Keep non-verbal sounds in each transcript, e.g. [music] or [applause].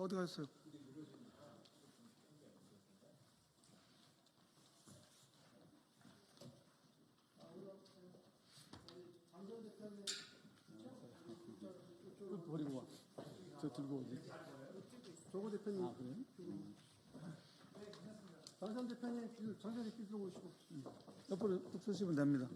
다 어디 가셨어요? 버리고 와. 저 들고 오지. 조고 대표님. 아, 그래요? 장선 대표님, 장선 대표님 들고 오시고. 옆으로 뚝 서시면 됩니다.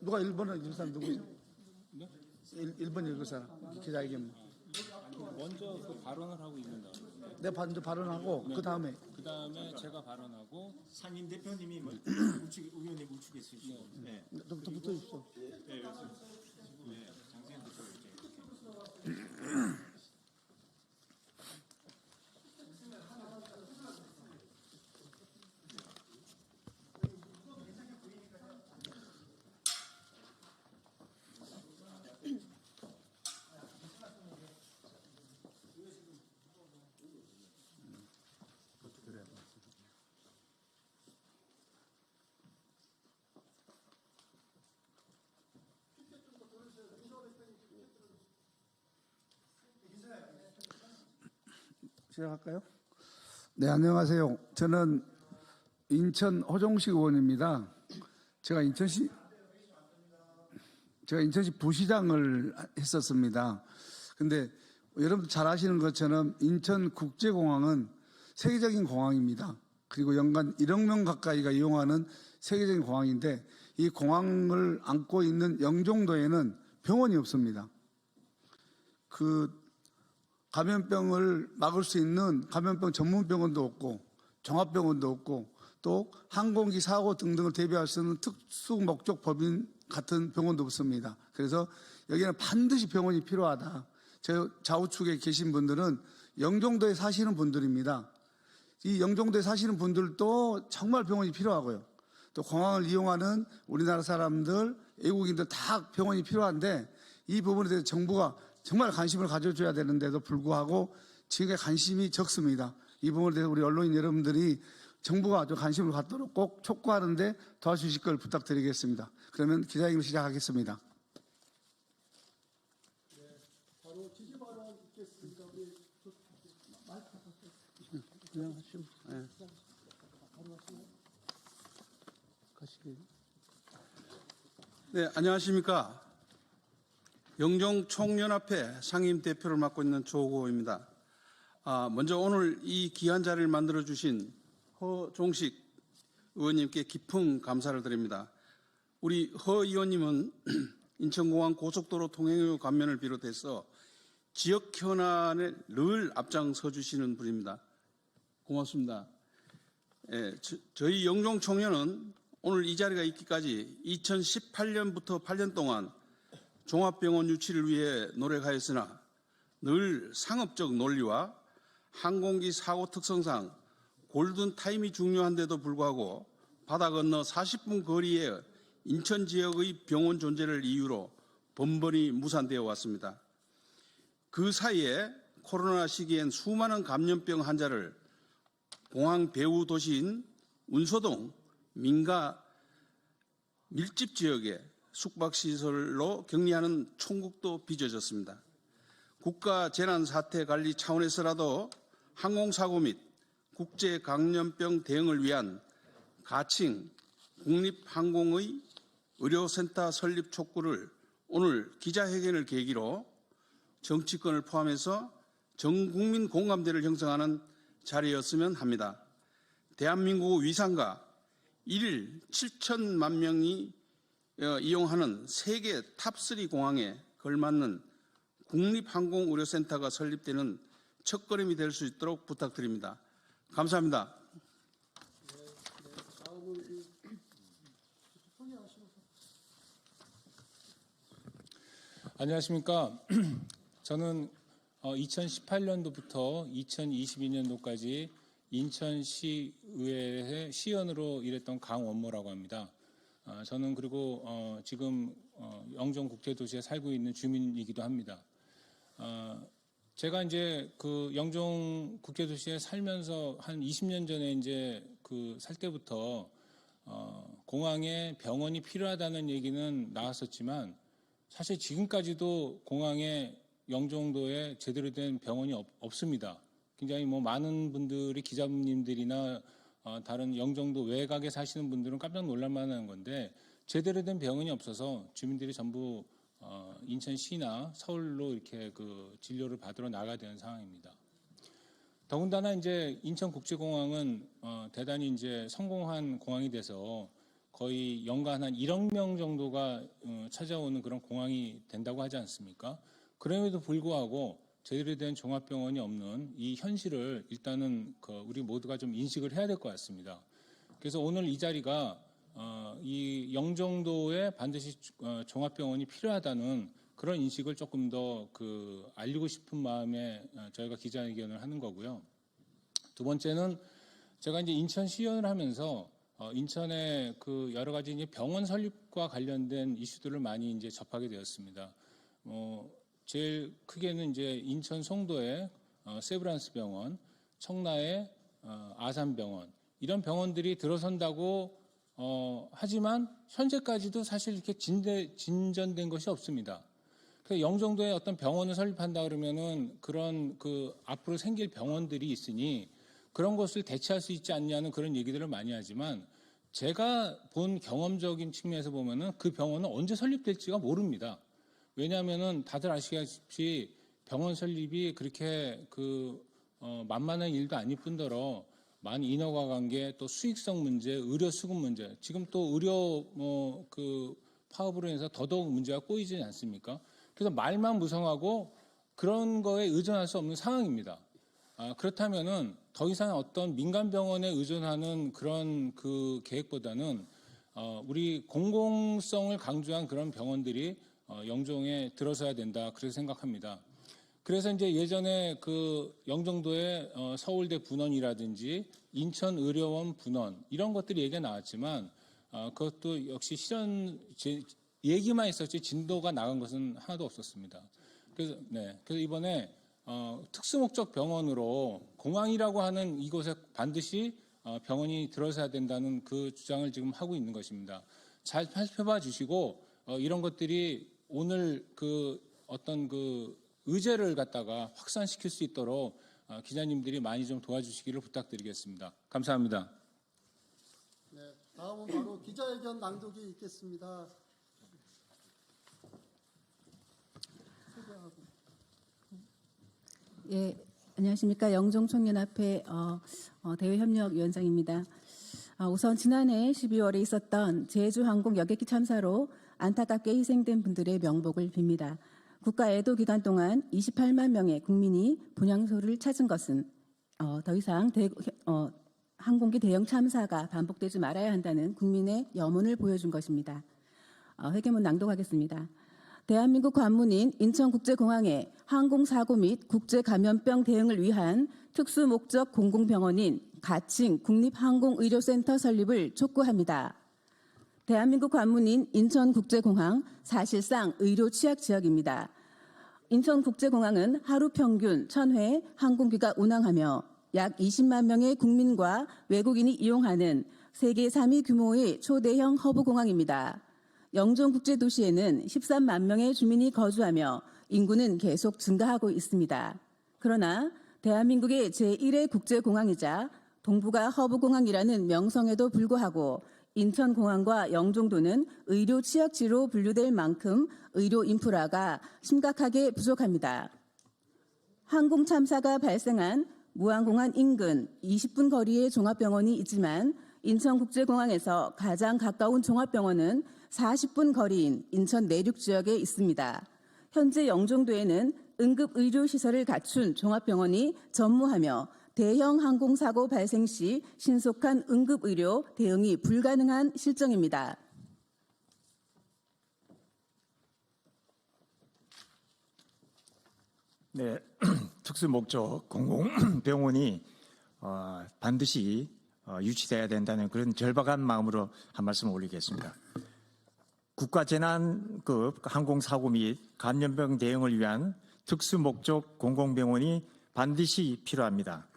누가 1번을 읽은 사람 누구죠? 네? 1, 1번 읽은 사람. 기자회견. 먼저 그 발언을 하고 있는다. 내가 먼저 발언하고, 그 다음에. 그 다음에 제가 발언하고 상임 대표님이 뭐 [clears throat] 우측 의원님 우측에 쓰시고 네. 좀더 붙어 주십시오. 네, 그래서 네, 장세현 대표 이제 이렇게. [clears throat] 시작할까요? 네, 안녕하세요. 저는 인천 호종식 의원입니다. 제가 인천시 제가 인천시 부시장을 했었습니다. 근데 여러분 잘 아시는 것처럼 인천 국제공항은 세계적인 공항입니다. 그리고 연간 1억 명 가까이가 이용하는 세계적인 공항인데 이 공항을 안고 있는 영종도에는 병원이 없습니다. 그 감염병을 막을 수 있는 감염병 전문 병원도 없고 종합병원도 없고 또 항공기 사고 등등을 대비할 수 있는 특수 목적 법인 같은 병원도 없습니다. 그래서 여기는 반드시 병원이 필요하다. 저 좌우측에 계신 분들은 영종도에 사시는 분들입니다. 이 영종도에 사시는 분들도 정말 병원이 필요하고요. 또 공항을 이용하는 우리나라 사람들, 외국인들 다 병원이 필요한데 이 부분에 대해서 정부가 정말 관심을 가져줘야 되는데도 불구하고 지금의 관심이 적습니다. 이 부분에 대해서 우리 언론인 여러분들이 정부가 좀 관심을 갖도록 꼭 촉구하는데 도와주실 걸 부탁드리겠습니다. 그러면 기자회견을 시작하겠습니다. 하시면 가시게요. 네, 안녕하십니까. 영종 총연합회 상임 대표를 맡고 있는 조호입니다. 아, 먼저 오늘 이 귀한 자리를 만들어 주신 허종식 의원님께 깊은 감사를 드립니다. 우리 허 의원님은 [clears throat] 인천공항 고속도로 통행료 감면을 비롯해서 지역 현안에 늘 앞장서 주시는 분입니다. 고맙습니다. 예, 저, 저희 영종 청년은 오늘 이 자리가 있기까지 2018년부터 8년 동안 종합병원 유치를 위해 노력하였으나 늘 상업적 논리와 항공기 사고 특성상 골든 타임이 중요한데도 불구하고 바다 건너 40분 거리에 인천 지역의 병원 존재를 이유로 번번이 무산되어 왔습니다. 그 사이에 코로나 시기엔 수많은 감염병 환자를 공항 배후 도시인 운소동 민가 밀집 지역에 숙박시설로 격리하는 총국도 빚어졌습니다. 국가 재난 사태 관리 차원에서라도 항공사고 및 국제 감염병 대응을 위한 가칭 국립항공의 의료센터 설립 촉구를 오늘 기자회견을 계기로 정치권을 포함해서 전 국민 공감대를 형성하는 자리였으면 합니다. 대한민국 위상과 1일 7천만 명이 어, 이용하는 세계 탑3 공항에 걸맞는 국립항공의료센터가 설립되는 첫걸음이 될 수 있도록 부탁드립니다. 감사합니다. 안녕하십니까. [clears throat] 저는 어, 2018년도부터 2022년도까지 인천시의회 시의원으로 일했던 강원모라고 합니다. 아, 저는 그리고 어, 지금 어, 영종 국제 도시에 살고 있는 주민이기도 합니다. 아, 제가 이제 그 영종 국제 도시에 살면서 한 20년 전에 이제 그 살 때부터 어, 공항에 병원이 필요하다는 얘기는 나왔었지만 사실 지금까지도 공항에 영종도에 제대로 된 병원이 없, 없습니다. 굉장히 뭐 많은 분들이 기자님들이나 어, 다른 영종도 외곽에 사시는 분들은 깜짝 놀랄 만한 건데 제대로 된 병원이 없어서 주민들이 전부 어, 인천시나 서울로 이렇게 그 진료를 받으러 나가야 되는 상황입니다. 더군다나 이제 인천국제공항은 어, 대단히 이제 성공한 공항이 돼서 거의 연간 한 1억 명 정도가 어, 찾아오는 그런 공항이 된다고 하지 않습니까? 그럼에도 불구하고 제대로 된 종합병원이 없는 이 현실을 일단은 그 우리 모두가 좀 인식을 해야 될 것 같습니다. 그래서 오늘 이 자리가 어, 이 영종도에 반드시 어, 종합병원이 필요하다는 그런 인식을 조금 더 그 알리고 싶은 마음에 어, 저희가 기자회견을 하는 거고요. 두 번째는 제가 이제 인천 시의원을 하면서 어, 인천의 그 여러 가지 이제 병원 설립과 관련된 이슈들을 많이 이제 접하게 되었습니다. 어, 제일 크게는 이제 인천 송도의 어, 세브란스 병원, 청라의 어, 아산병원 이런 병원들이 들어선다고 어, 하지만 현재까지도 사실 이렇게 진대, 진전된 것이 없습니다. 그 영종도에 어떤 병원을 설립한다 그러면은 그런 그 앞으로 생길 병원들이 있으니 그런 것을 대체할 수 있지 않냐는 그런 얘기들을 많이 하지만 제가 본 경험적인 측면에서 보면은 그 병원은 언제 설립될지가 모릅니다. 왜냐하면은 다들 아시다시피 병원 설립이 그렇게 그 어, 만만한 일도 아닐 뿐더러 많은 인허가 관계 또 수익성 문제, 의료 수급 문제, 지금 또 의료 뭐 그 파업으로 인해서 더더욱 문제가 꼬이지 않습니까? 그래서 말만 무성하고 그런 거에 의존할 수 없는 상황입니다. 아, 그렇다면은 더 이상 어떤 민간 병원에 의존하는 그런 그 계획보다는 어, 우리 공공성을 강조한 그런 병원들이 어, 영종에 들어서야 된다 그렇게 생각합니다. 그래서 이제 예전에 그 영종도의 어, 서울대 분원이라든지 인천 의료원 분원 이런 것들이 얘기가 나왔지만 어, 그것도 역시 실현 제- 얘기만 있었지 진도가 나간 것은 하나도 없었습니다. 그래서 네, 그래서 이번에 어, 특수목적 병원으로 공항이라고 하는 이곳에 반드시 어, 병원이 들어서야 된다는 그 주장을 지금 하고 있는 것입니다. 잘 살펴봐 주시고 어, 이런 것들이 오늘 그 어떤 그 의제를 갖다가 확산시킬 수 있도록 어, 기자님들이 많이 좀 도와주시기를 부탁드리겠습니다. 감사합니다. 네, 다음은 바로 기자회견 낭독이 있겠습니다. 소개하고. 예, 안녕하십니까. 영종청년합회 어, 어, 대외협력위원장입니다. 아, 우선 지난해 12월에 있었던 제주항공 여객기 참사로 안타깝게 희생된 분들의 명복을 빕니다. 국가 애도 기간 동안 28만 명의 국민이 분향소를 찾은 것은 어, 더 이상 대, 어, 항공기 대형 참사가 반복되지 말아야 한다는 국민의 염원을 보여준 것입니다. 어, 회계문 낭독하겠습니다. 대한민국 관문인 인천국제공항에 항공사고 및 국제감염병 대응을 위한 특수목적 공공병원인 가칭 국립항공의료센터 설립을 촉구합니다. 대한민국 관문인 인천국제공항 사실상 의료 취약 지역입니다. 인천국제공항은 하루 평균 1000회 항공기가 운항하며 약 20만 명의 국민과 외국인이 이용하는 세계 3위 규모의 초대형 허브공항입니다. 영종국제도시에는 13만 명의 주민이 거주하며 인구는 계속 증가하고 있습니다. 그러나 대한민국의 제1의 국제공항이자 동북아 허브공항이라는 명성에도 불구하고 인천공항과 영종도는 의료 취약지로 분류될 만큼 의료 인프라가 심각하게 부족합니다. 항공 참사가 발생한 무안공항 인근 20분 거리의 종합병원이 있지만 인천국제공항에서 가장 가까운 종합병원은 40분 거리인 인천 내륙 지역에 있습니다. 현재 영종도에는 응급의료시설을 갖춘 종합병원이 전무하며 대형 항공사고 발생 시 신속한 응급의료 대응이 불가능한 실정입니다. 네, 특수 목적 공공병원이 어, 반드시 어, 유치돼야 된다는 그런 절박한 마음으로 한 말씀 올리겠습니다. 국가재난급 항공사고 및 감염병 대응을 위한 특수 목적 공공병원이 반드시 필요합니다.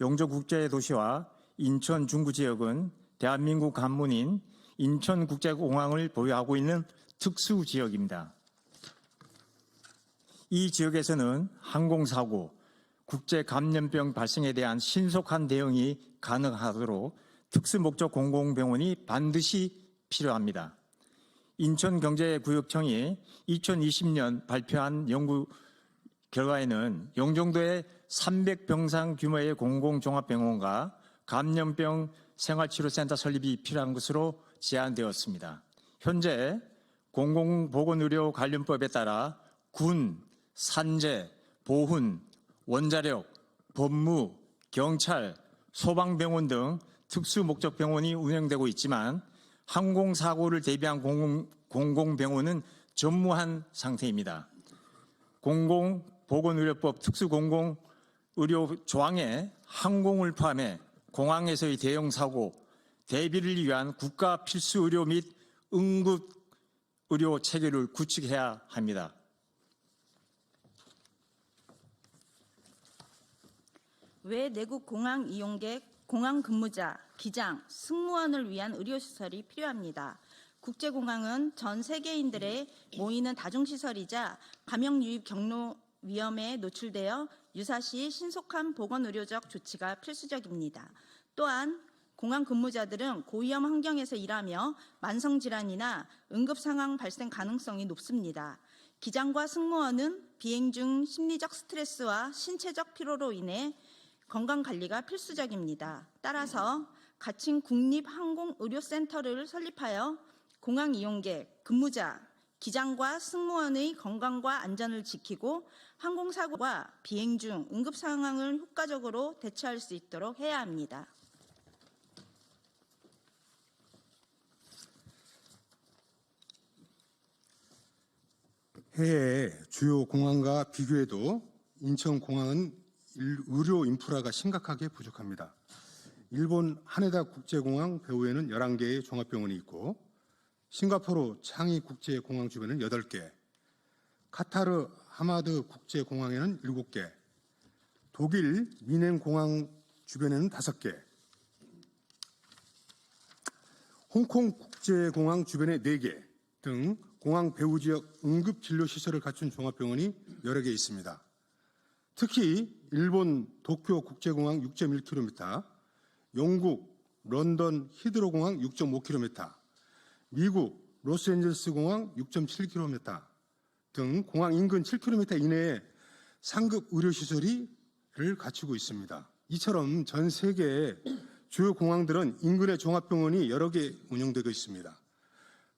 용조국제도시와 인천 중구 지역은 대한민국 간문인 인천국제공항을 보유하고 있는 특수 지역입니다. 이 지역에서는 항공사고, 국제 감염병 발생에 대한 신속한 대응이 가능하도록 특수목적 공공병원이 반드시 필요합니다. 인천경제구역청이 2020년 발표한 연구 결과에는 영종도에 300병상 규모의 공공종합병원과 감염병 생활치료센터 설립이 필요한 것으로 제안되었습니다. 현재 공공보건의료 관련법에 따라 군, 산재, 보훈, 원자력, 법무, 경찰, 소방병원 등 특수 목적 병원이 운영되고 있지만 항공사고를 대비한 공공, 공공병원은 전무한 상태입니다. 공공 보건의료법 특수공공의료 조항에 항공을 포함해 공항에서의 대형 사고, 대비를 위한 국가 필수 의료 및 응급 의료 체계를 구축해야 합니다. 외 내국 공항 이용객, 공항 근무자, 기장, 승무원을 위한 의료시설이 필요합니다. 국제공항은 전 세계인들의 모이는 다중시설이자 감염 유입 경로 위험에 노출되어 유사시 신속한 보건 의료적 조치가 필수적입니다. 또한 공항 근무자들은 고위험 환경에서 일하며 만성 질환이나 응급 상황 발생 가능성이 높습니다. 기장과 승무원은 비행 중 심리적 스트레스와 신체적 피로로 인해 건강 관리가 필수적입니다. 따라서 가칭 국립항공의료센터를 설립하여 공항 이용객, 근무자, 기장과 승무원의 건강과 안전을 지키고 항공사고와 비행 중 응급 상황을 효과적으로 대처할 수 있도록 해야 합니다. 해외 주요 공항과 비교해도 인천공항은 일- 의료 인프라가 심각하게 부족합니다. 일본 하네다 국제공항 배후에는 11개의 종합병원이 있고 싱가포르 창이 국제공항 주변에는 8개, 카타르 하마드 국제공항에는 7개, 독일 미넨 공항 주변에는 5개, 홍콩 국제공항 주변에 4개 등 공항 배후 지역 응급 진료 시설을 갖춘 종합병원이 여러 개 있습니다. 특히 일본 도쿄 국제공항 6.1km, 영국 런던 히드로공항 6.5km, 미국 로스앤젤스 공항 6.7km 등 공항 인근 7km 이내에 상급 의료 시설을 갖추고 있습니다. 이처럼 전 세계 주요 공항들은 인근의 종합병원이 여러 개 운영되고 있습니다.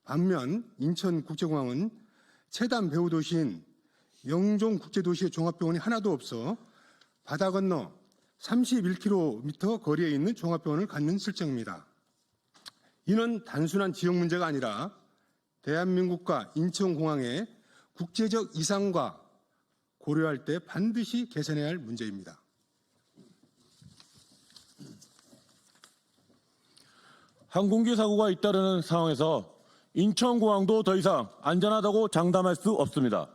반면 인천국제공항은 최단 배후 도시인 영종국제도시의 종합병원이 하나도 없어 바다 건너 31km 거리에 있는 종합병원을 갖는 실정입니다. 이는 단순한 지역 문제가 아니라 대한민국과 인천공항의 국제적 이상과 고려할 때 반드시 개선해야 할 문제입니다. 항공기 사고가 잇따르는 상황에서 인천공항도 더 이상 안전하다고 장담할 수 없습니다.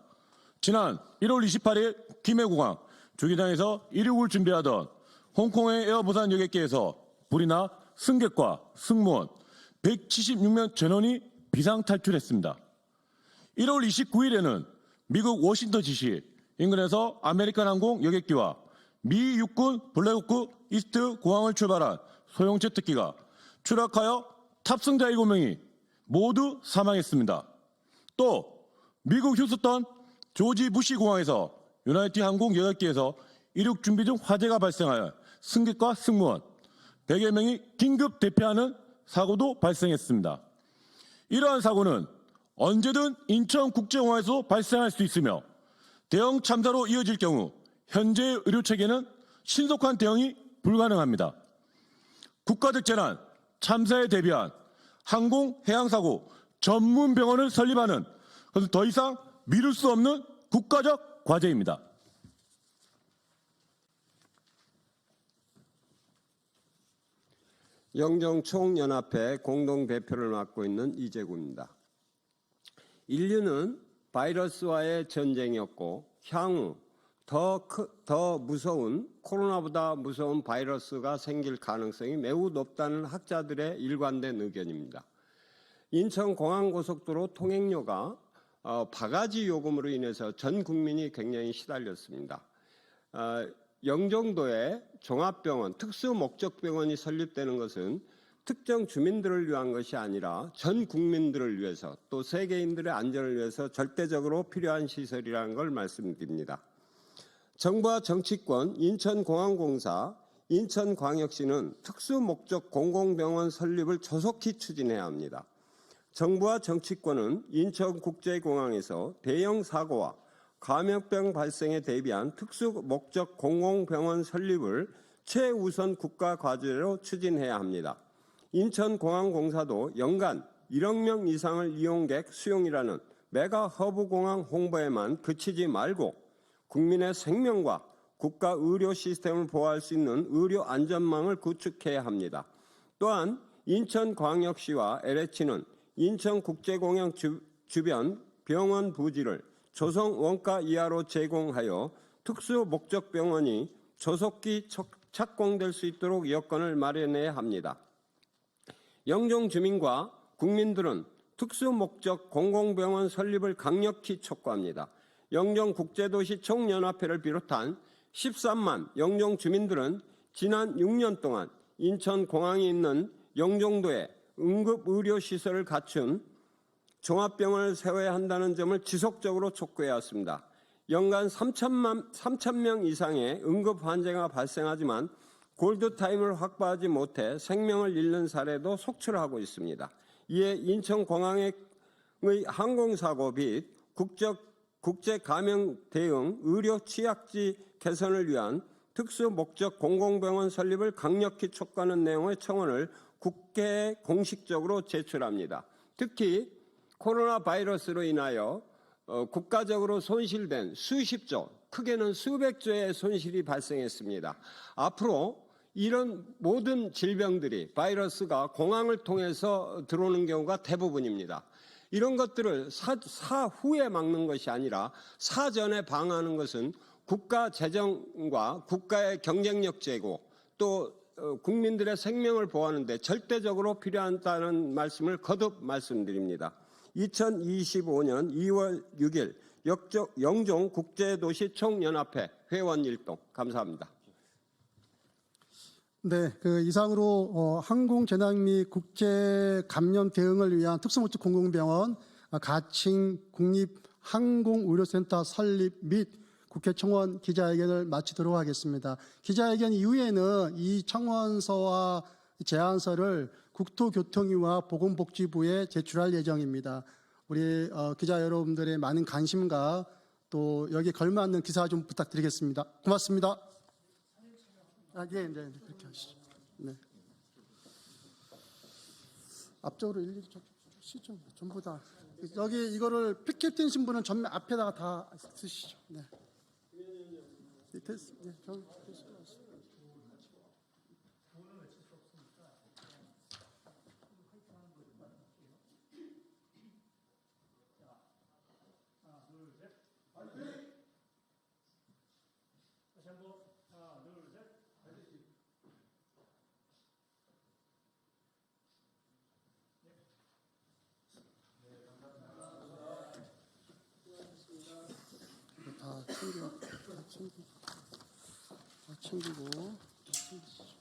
지난 1월 28일 김해공항 주기장에서 이륙을 준비하던 홍콩의 에어부산 여객기에서 불이 나 승객과 승무원 176명 전원이 비상 탈출했습니다. 1월 29일에는 미국 워싱턴 DC 인근에서 아메리칸 항공 여객기와 미 육군 블랙호크 이스트 공항을 출발한 소형 제트기가 추락하여 탑승자 7명이 모두 사망했습니다. 또 미국 휴스턴 조지 부시 공항에서 유나이티 항공 여객기에서 이륙 준비 중 화재가 발생하여 승객과 승무원 100여 명이 긴급 대피하는 사고도 발생했습니다. 이러한 사고는 언제든 인천국제공항에서 발생할 수 있으며 대형 참사로 이어질 경우 현재의 의료 체계는 신속한 대응이 불가능합니다. 국가적 재난, 참사에 대비한 항공 해양사고 전문 병원을 설립하는 것은 더 이상 미룰 수 없는 국가적 과제입니다. 영정 총연합회 공동 대표를 맡고 있는 이재구입니다. 인류는 바이러스와의 전쟁이었고 향후 더, 크, 더 무서운 코로나보다 무서운 바이러스가 생길 가능성이 매우 높다는 학자들의 일관된 의견입니다. 인천공항고속도로 통행료가 어, 바가지 요금으로 인해서 전 국민이 굉장히 시달렸습니다. 어, 영종도에 종합병원, 특수목적병원이 설립되는 것은 특정 주민들을 위한 것이 아니라 전 국민들을 위해서 또 세계인들의 안전을 위해서 절대적으로 필요한 시설이라는 걸 말씀드립니다. 정부와 정치권, 인천공항공사, 인천광역시는 특수목적 공공병원 설립을 조속히 추진해야 합니다. 정부와 정치권은 인천국제공항에서 대형 사고와 감염병 발생에 대비한 특수 목적 공공병원 설립을 최우선 국가 과제로 추진해야 합니다. 인천공항공사도 연간 1억 명 이상을 이용객 수용이라는 메가 허브 공항 홍보에만 그치지 말고 국민의 생명과 국가 의료 시스템을 보호할 수 있는 의료 안전망을 구축해야 합니다. 또한 인천광역시와 LH는 인천국제공항 주, 주변 병원 부지를 조성 원가 이하로 제공하여 특수 목적 병원이 조속히 착공될 수 있도록 여건을 마련해야 합니다. 영종 주민과 국민들은 특수 목적 공공병원 설립을 강력히 촉구합니다. 영종 국제도시 총연합회를 비롯한 13만 영종 주민들은 지난 6년 동안 인천 공항에 있는 영종도에 응급의료시설을 갖춘 종합병원을 세워야 한다는 점을 지속적으로 촉구해 왔습니다. 연간 3천만, 3천 명 이상의 응급 환자가 발생하지만 골드타임을 확보하지 못해 생명을 잃는 사례도 속출하고 있습니다. 이에 인천공항의 항공사고 및 국적, 국제 감염 대응 의료 취약지 개선을 위한 특수 목적 공공병원 설립을 강력히 촉구하는 내용의 청원을 국회에 공식적으로 제출합니다. 특히 코로나 바이러스로 인하여 어, 국가적으로 손실된 수십조, 크게는 수백조의 손실이 발생했습니다. 앞으로 이런 모든 질병들이 바이러스가 공항을 통해서 들어오는 경우가 대부분입니다. 이런 것들을 사, 사후에 막는 것이 아니라 사전에 방어하는 것은 국가 재정과 국가의 경쟁력 제고 또 어, 국민들의 생명을 보호하는데 절대적으로 필요하다는 말씀을 거듭 말씀드립니다. 2025년 2월 6일 영종 국제도시 총연합회 회원 일동 감사합니다. 네, 그 이상으로 어, 항공 재난 및 국제 감염 대응을 위한 특수목적 공공병원 아, 가칭 국립 항공의료센터 설립 및 국회 청원 기자회견을 마치도록 하겠습니다. 기자회견 이후에는 이 청원서와 제안서를 국토교통위와 보건복지부에 제출할 예정입니다. 우리 어, 기자 여러분들의 많은 관심과 또 여기에 걸맞는 기사 좀 부탁드리겠습니다. 고맙습니다. 아, 예, 네, 네, 그렇게 하시죠. 네. 앞쪽으로 일일이 좀 쓰시죠. 전부 다. 여기 이거를 피켓팅 신분은 전면 앞에다가 다 쓰시죠. 네. 네, 됐, 네, 저, 됐어요. 다 챙겨, 다 챙기고, 다 챙기고, 다 챙기시죠.